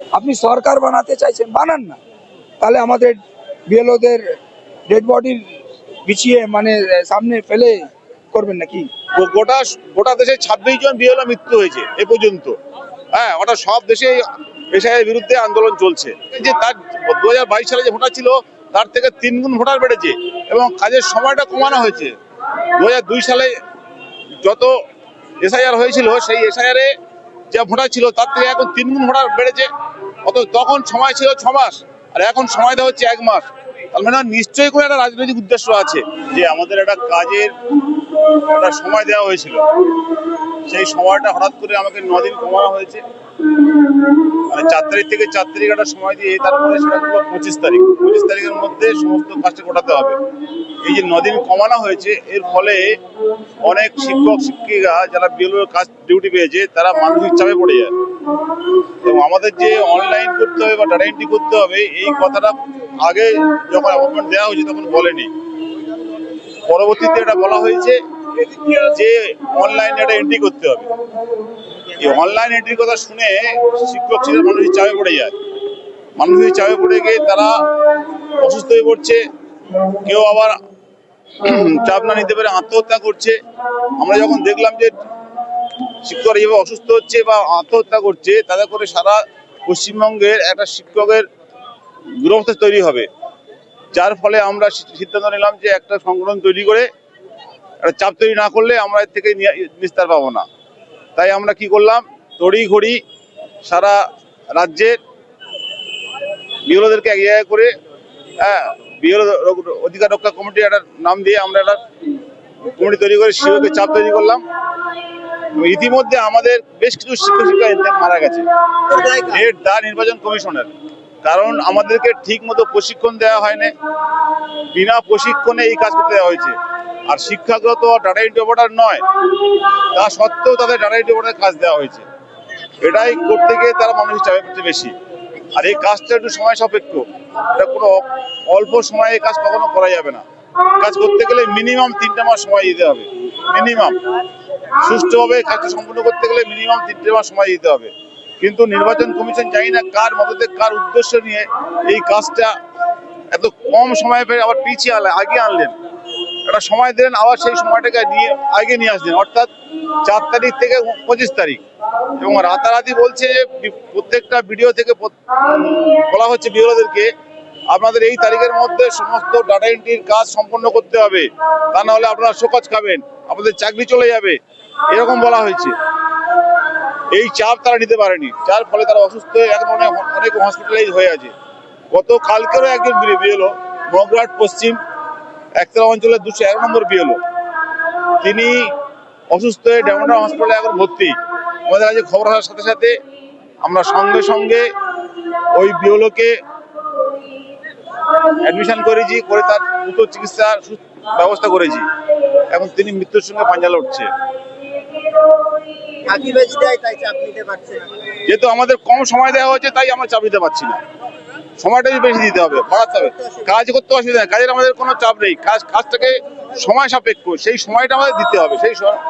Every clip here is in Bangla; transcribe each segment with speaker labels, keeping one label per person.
Speaker 1: আপনি সরকার বানাতে চাইছেন, বানান না। তাহলে আমাদের বিএলওদের ডেড বডি বিছিয়ে মানে সামনে ফেলে করবেন নাকি?
Speaker 2: গোটা গোটা দেশে ছাব্বিশ জন বিএলও মৃত্যু হয়েছে এ পর্যন্ত। হ্যাঁ ওটা সব দেশে এসআইয়ের বিরুদ্ধে আন্দোলন চলছে। যে তার দু হাজার বাইশ সালে যে ভোটার ছিল, তার থেকে তিন গুণ ভোটার বেড়েছে এবং কাজের সময়টা কমানো হয়েছে। দু সালে যত এসআইআর হয়েছিল, সেই এসআইআরে যা ভোটার ছিল, তার থেকে এখন তিন গুণ ভোটার বেড়েছে। অত তখন সময় ছিল ছ মাস, আর এখন সময় দেওয়া হচ্ছে এক মাস। তার মানে নিশ্চয়ই কোনো একটা রাজনৈতিক উদ্দেশ্য আছে যে আমাদের একটা কাজের একটা সময় দেওয়া হয়েছিল। সেই সময়টা হঠাৎ করে আমাকে নদিন কমানো হয়েছে। মানে চার তারিখ থেকে চার তারিখ একটা সময় দিয়ে তারপরে সেটা হলো পঁচিশ তারিখ। পঁচিশ তারিখের মধ্যে সমস্ত কাজটা গোটাতে হবে। এই যে নদিন কমানো হয়েছে, এর ফলে অনেক শিক্ষক, শিক্ষিকা যারা বিএলওর কাজ, ডিউটি পেয়েছে, তারা মানসিক চাপে পড়ে যায়। এবং আমাদের যে অনলাইন করতে হবে বা ডাটা এন্ট্রি করতে হবে, এই কথাটা আগে যখন অ্যাপয়েন্টমেন্ট দেওয়া হয়েছে তখন বলেনি। পরবর্তীতে এটা বলা হয়েছে যে অনলাইনে একটা এন্ট্রি করতে হবে। এই অনলাইন এন্ট্রির কথা শুনে শিক্ষক ছিল মানসিক চাপে পড়ে যায়। মানসিক চাপে পড়ে গিয়ে তারা অসুস্থ হয়ে পড়ছে, কেউ আবার চাপ না নিতে পেরে আত্মহত্যা করছে। আমরা যখন দেখলাম যে শিক্ষকরা যেভাবে অসুস্থ হচ্ছে বা আত্মহত্যা করছে, তাতে করে সারা পশ্চিমবঙ্গের একটা শিক্ষকের দুরবস্থা তৈরি হবে। যার ফলে আমরা সিদ্ধান্ত নিলাম যে একটা সংগঠন তৈরি করে একটা চাপ তৈরি না করলে আমরা এর থেকে নিস্তার পাবো না। তাই আমরা কি করলাম? তড়ি ঘড়ি সারা রাজ্যের বিরোধীদেরকে এক জায়গায় করে হ্যাঁ অধিকার রক্ষা কমিটি একটা নাম দিয়ে আমরা একটা কমিটি তৈরি করে শিশুকে চাপ তৈরি করলাম। ইতিমধ্যে আমাদের বেশ কিছু শিক্ষক শিক্ষিকা মারা গেছে। এর দা নির্বাচন কমিশনের। কারণ আমাদেরকে ঠিক মতো প্রশিক্ষণ দেওয়া হয়নি। বিনা প্রশিক্ষণে এই কাজ করতে দেওয়া হয়েছে। আর শিক্ষাগত ডাটা এন্ট্রি অপারেটর নয়, তা সত্ত্বেও তাদের ডাটা এন্ট্রি অপারেটর কাজ দেওয়া হয়েছে। এটাই করতে গিয়ে তারা মানুষের চাপে পড়ছে বেশি। আর এই কাজটা একটু সময় সাপেক্ষ। এটা কোনো অল্প সময়ে এই কাজ কখনো করা যাবে না। কাজ করতে গেলে মিনিমাম তিনটা মাস সময় দিতে হবে। মিনিমাম সুষ্ঠুভাবে কাজটা সম্পূর্ণ করতে গেলে মিনিমাম তিনটে মাস সময় দিতে হবে। কিন্তু নির্বাচন কমিশন জানি না কার মদতে কার উদ্দেশ্য নিয়ে এই কাজটা এত কম সময় পেয়ে আবার পিছিয়ে আগে আনলেন। একটা সময় দিলেন, আবার সেই সময়টাকে নিয়ে আগে নিয়ে আসলেন। অর্থাৎ চার তারিখ থেকে পঁচিশ তারিখ। এবং রাতারাতি বলছে যে, প্রত্যেকটা ভিডিও থেকে বলা হচ্ছে বিরোধীদেরকে, আপনাদের এই তারিখের মধ্যে সমস্ত ডাটা এন্ট্রির কাজ সম্পন্ন করতে হবে। তা না হলে আপনারা শোকজ খাবেন আপনাদের চাকরি চলে যাবে। এরকম বলা হয়েছে। এই চাপ তারা নিতে পারেনি। যার ফলে তারা অসুস্থ হয়ে এখন অনেক অনেক হসপিটালাইজ হয়ে আছে। গত কালকেরও একজন বিএলও মগরাট পশ্চিম। একতলা অঞ্চলের দুশো এক নম্বর বিএলও তিনি অসুস্থ হয়ে ডেমোনা হসপিটালে এখন ভর্তি। আমাদের কাছে খবর আসার সাথে সাথে আমরা সঙ্গে সঙ্গে ওই বিওলোকে অ্যাডমিশন করেছি করে তার দ্রুত চিকিৎসার সু- ব্যবস্থা করেছি। এবং তিনি মৃত্যুর সঙ্গে পাঞ্জা লড়ছে যেহেতু আমাদের কম সময় দেওয়া হয়েছে তাই আমরা চাপ দিতে পারছি না। সময়টা বেশি দিতে হবে বাড়াতে হবে। কাজ করতে অসুবিধা নেই কাজের আমাদের কোনো চাপ নেই। কাজ কাজটাকে সময় সাপেক্ষ সেই সময়টা আমাদের দিতে হবে সেই সময়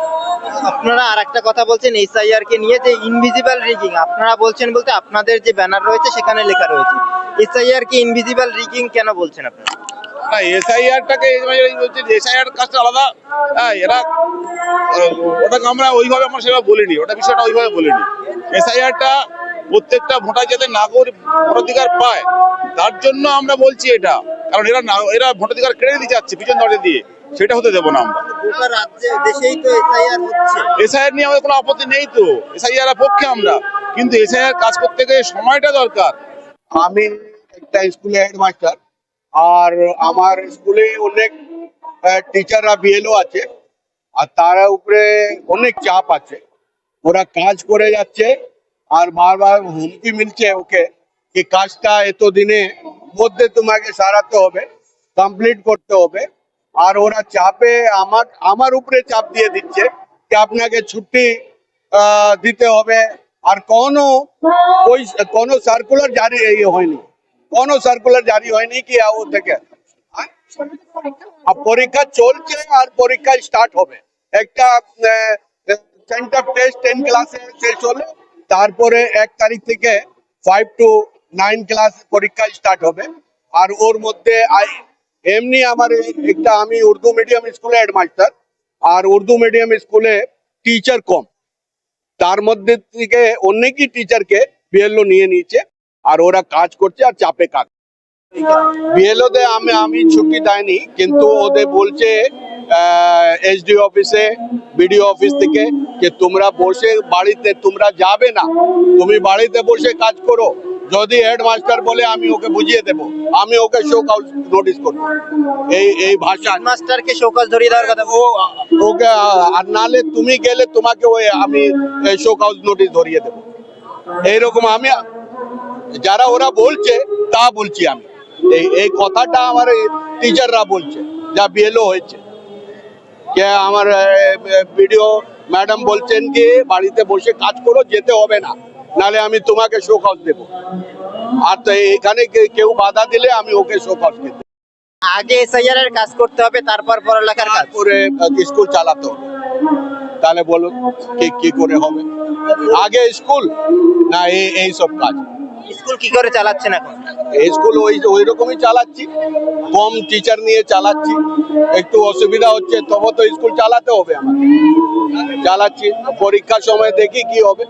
Speaker 3: আপনারা আর একটা কথা বলছেন এসআইআর কে নিয়ে যে ইনভিজিবল রিগিং আপনারা বলছেন বলতে আপনাদের যে ব্যানার রয়েছে সেখানে লেখা রয়েছে। এসআইআর কে ইনভিজিবল রিগিং কেন বলছেন আপনারা?
Speaker 2: না এসআইআরটাকে এসআইআর কাজটা আলাদা হ্যাঁ এরা ওটাকে আমরা ওইভাবে আমরা সেভাবে বলিনি ওটা বিষয়টা ওইভাবে বলিনি। এসআইআরটা প্রত্যেকটা ভোটার যাতে নাগরিক ভোটাধিকার পায় তার জন্য আমরা বলছি এটা। কারণ এরা না- এরা ভোটাধিকার কেড়ে দিতে যাচ্ছে পিছন দরজা দিয়ে। সেটা হতে দেবো না আমরা।
Speaker 3: রাজ্যে দেশেই তো এসআইআর হচ্ছে।
Speaker 2: এসআইআর নিয়ে আমাদের কোনো আপত্তি নেই তো। এসআইআর পক্ষে আমরা। কিন্তু এসআইআর কাজ করতে গেলে সময়টা দরকার।
Speaker 4: আমি একটা স্কুলে হেডমাস্টার। আর আমার স্কুলে অনেক টিচাররা বিএলও আছে। আর তার উপরে অনেক চাপ আছে। ওরা কাজ করে যাচ্ছে। আর বারবার হুমকি মিলছে ওকে কি কাজটা এত দিনে মধ্যে তোমাকে সারাতে হবে কমপ্লিট করতে হবে। আর ওরা চাপে আমার আমার উপরে চাপ দিয়ে দিচ্ছে যে আপনাকে ছুটি দিতে হবে। আর কোনো ওই কোনো সার্কুলার জারি হয়নি। কোনো সার্কুলার জারি হয়নি কি ও থেকে। পরীক্ষা চলছে আর পরীক্ষা স্টার্ট হবে। একটা সেন্টার টেস্ট টেন ক্লাসে শেষ হলে তারপরে এক তারিখ থেকে ফাইভ টু নাইন ক্লাস পরীক্ষা স্টার্ট হবে। আর ওর মধ্যে এমনি আমার একটা আমি উর্দু মিডিয়াম স্কুলে হেডমাস্টার আর উর্দু মিডিয়াম স্কুলে টিচার কম। তার মধ্যে থেকে অনেকই টিচারকে বিএলও নিয়ে নিয়েছে, আর ওরা কাজ করছে আর চাপে কাজ। বিএলও তে আমি আমি ছুটি দেয়নি, কিন্তু ওদের বলছে এসডি অফিসে বিডিও অফিস থেকে যে তোমরা বসে বাড়িতে তোমরা যাবে না। তুমি বাড়িতে বসে কাজ করো। যদি হেডমাস্টার বলে আমি ওকে বুঝিয়ে দেব। আমি ওকে শোক আউট নোটিস করব। এই এই ভাষা
Speaker 3: মাস্টারকে শোকজ ধরিয়ে দেওয়ার কথা।
Speaker 4: ও ওকে আর নালে তুমি গেলে তোমাকে ওই আমি শোক আউট নোটিস ধরিয়ে দেবো। এইরকম আমি যারা ওরা বলছে তা বলছি আমি। এই এই কথাটা আমার টিচাররা বলছে যা বিএলও হয়েছে। যে আমার ভিডিও ম্যাডাম বলছেন কি বাড়িতে বসে কাজ করো যেতে হবে না। নালে আমি তোমাকে শোক হাউস দেবো। আর তো এখানে কেউ বাধা দিলে আমি ওকে শোক হাউস দেবো।
Speaker 3: আগে এসআইআর এর কাজ করতে হবে তারপর পড়ালেখার কাজ।
Speaker 4: তারপরে স্কুল চালাতে হবে। তাহলে বলুন কি কি করে হবে? আগে স্কুল? না এই এই সব কাজ।
Speaker 3: স্কুল কি করে চালাচ্ছেন এখন?
Speaker 4: স্কুল ওই ওই রকমই চালাচ্ছি। কম টিচার নিয়ে চালাচ্ছি। একটু অসুবিধা হচ্ছে তবে তো স্কুল চালাতে হবে আমার চালাচ্ছি, পরীক্ষার সময় দেখি কি হবে।